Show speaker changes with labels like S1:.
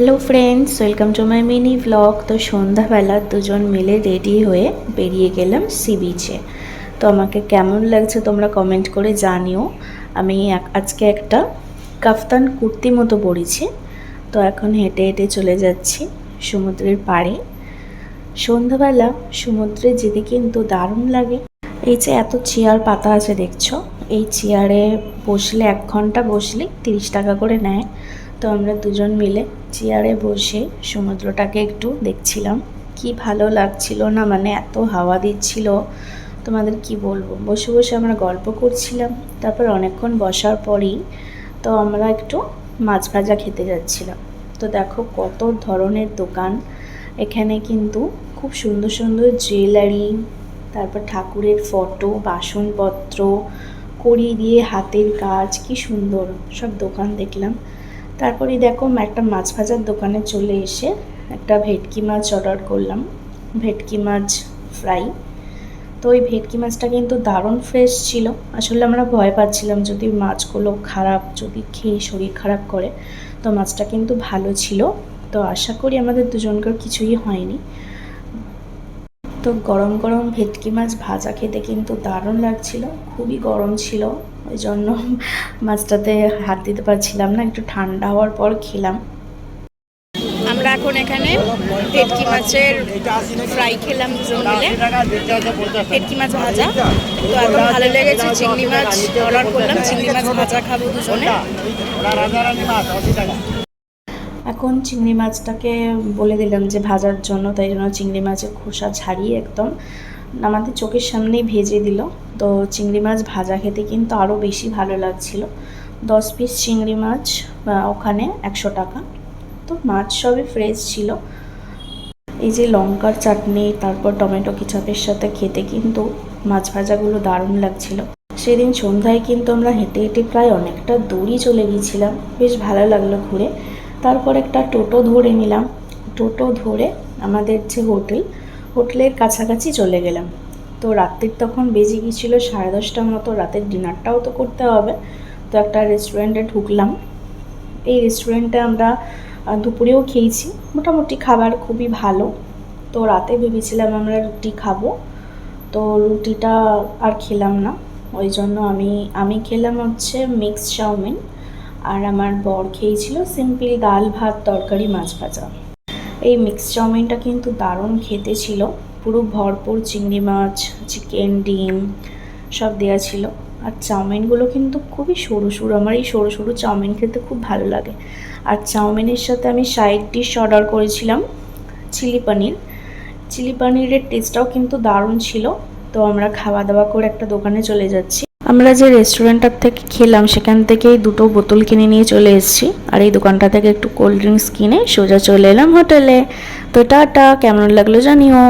S1: Hello friends welcome to my mini blog তো সন্ধ্যাবেলা দুজন মিলে রেডি হয়ে বেরিয়ে গেলাম সি বিচে তো আমাকে কেমন লাগছে তোমরা কমেন্ট করে জানিও। আমি আজকে একটা কাফতান কুর্তি মতো পরেছি। তো এখন হেঁটে হেঁটে চলে যাচ্ছি সমুদ্রের পাড়ে। সন্ধ্যাবেলা সমুদ্রে যেতে কিন্তু দারুণ লাগে। এই যে এত চেয়ার পাতা আছে দেখছ? এই চেয়ারে বসলে এক ঘণ্টা বসলে তিরিশ টাকা করে নেয়। তো আমরা দুজন মিলে চেয়ারে বসে সমুদ্রটাকে একটু দেখছিলাম। কি ভালো লাগছিল না মানে এত হাওয়া দিচ্ছিল। তোমাদের কি বলব? বসে বসে আমরা গল্প করছিলাম, তারপর অনেকক্ষণ বসার পরেই তো আমরা একটু মাছ ভাজা খেতে যাচ্ছিলাম। তো দেখো কত ধরনের দোকান। এখানে কিন্তু খুব সুন্দর সুন্দর জুয়েলারি, তারপর ঠাকুরের ফটো, বাসনপত্র, কড়ি দিয়ে হাতের কাজ, কি সুন্দর সব দোকান দেখলাম। তারপরে দেখো একটা মাছ ভাজার দোকানে চলে এসে একটা ভেটকি মাছ অর্ডার করলাম। ভেটকি মাছ ফ্রাই তো ওই ভেটকি মাছটা কিন্তু দারুণ ফ্রেশ ছিল। আসলে আমরা ভয় পাচ্ছিলাম যদি মাছগুলো খারাপ, যদি খেয়ে শরীর খারাপ করে, তো মাছটা কিন্তু ভালো ছিল। তো আশা করি আমাদের দুজনকার কিছুই হয়নি। তো গরম গরম ভেটকি মাছ ভাজা খেতে কিন্তু দারুণ লাগছিল, খুবই গরম ছিল, ওই জন্য মাছটাতে হাত দিতে পারছিলাম না, একটু ঠান্ডা হওয়ার পর খেলাম।
S2: আমরা এখন এখানে ভেটকি মাছের ফ্রাই খেলাম দুজন মিলে। ভেটকি মাছ ভাজা। তো একদম ভালো লেগেছে, চিংড়ি মাছ অর্ডার করলাম, চিংড়ি মাছ ভাজা খাব দুজনে।
S1: এখন চিংড়ি মাছটাকে বলে দিলাম যে ভাজার জন্য, তাই জন্য চিংড়ি মাছের খোসা ছাড়িয়ে একদম আমাদের চোখের সামনেই ভেজে দিল। তো চিংড়ি মাছ ভাজা খেতে কিন্তু আরও বেশি ভালো লাগছিল। দশ পিস চিংড়ি মাছ ওখানে একশো টাকা। তো মাছ সবই ফ্রেশ ছিল। এই যে লঙ্কার চাটনি, তারপর টমেটো কিচাপের সাথে খেতে কিন্তু মাছ ভাজাগুলো দারুণ লাগছিল। সেদিন সন্ধ্যায় কিন্তু আমরা হেঁটে হেঁটে প্রায় অনেকটা দূরই চলে গিয়েছিলাম। বেশ ভালো লাগল ঘুরে। তারপর একটা টোটো ধরে নিলাম। টোটো ধরে আমাদের যে হোটেল, হোটেলের কাছাকাছি চলে গেলাম। তো রাত্রির তখন বেজে গিয়েছিল সাড়ে দশটার মতো, রাতের ডিনারটাও তো করতে হবে। তো একটা রেস্টুরেন্টে ঢুকলাম। এই রেস্টুরেন্টে আমরা দুপুরেও খেয়েছি। মোটামুটি খাবার খুবই ভালো। তো রাতে ভেবেছিলাম আমরা রুটি খাব। তো রুটিটা আর খেলাম না। ওই জন্য আমি আমি খেলাম হচ্ছে মিক্স চাউমিন। আর আমার বর খেয়েছিল সিম্পল ডাল ভাত, তরকারি, মাছ ভাজা। এই মিক্স চাউমিনটা কিন্তু দারুণ খেতে ছিল। পুরো ভরপুর চিংড়ি মাছ চিকেন ডিম সব দেওয়া ছিল। আর চাউমিনগুলো কিন্তু খুবই সরু সরু। আমার এই সরু সরু চাউমিন খেতে খুব ভালো লাগে। আর চাউমিনের সাথে আমি সাইড ডিশ অর্ডার করেছিলাম চিলি পানির চিলি পানিরের টেস্টটাও কিন্তু দারুণ ছিল। তো আমরা খাওয়া দাওয়া করে একটা দোকানে চলে যাচ্ছি। আমরা যে রেস্টুরেন্টটার থেকে খেলাম, সেখান থেকেই দুটো বোতল কিনে নিয়ে চলে এসেছি। আর এই দোকানটা থেকে একটু কোল্ড ড্রিঙ্কস কিনে সোজা চলে এলাম হোটেলে তো টাটা, কেমন লাগল জানিও।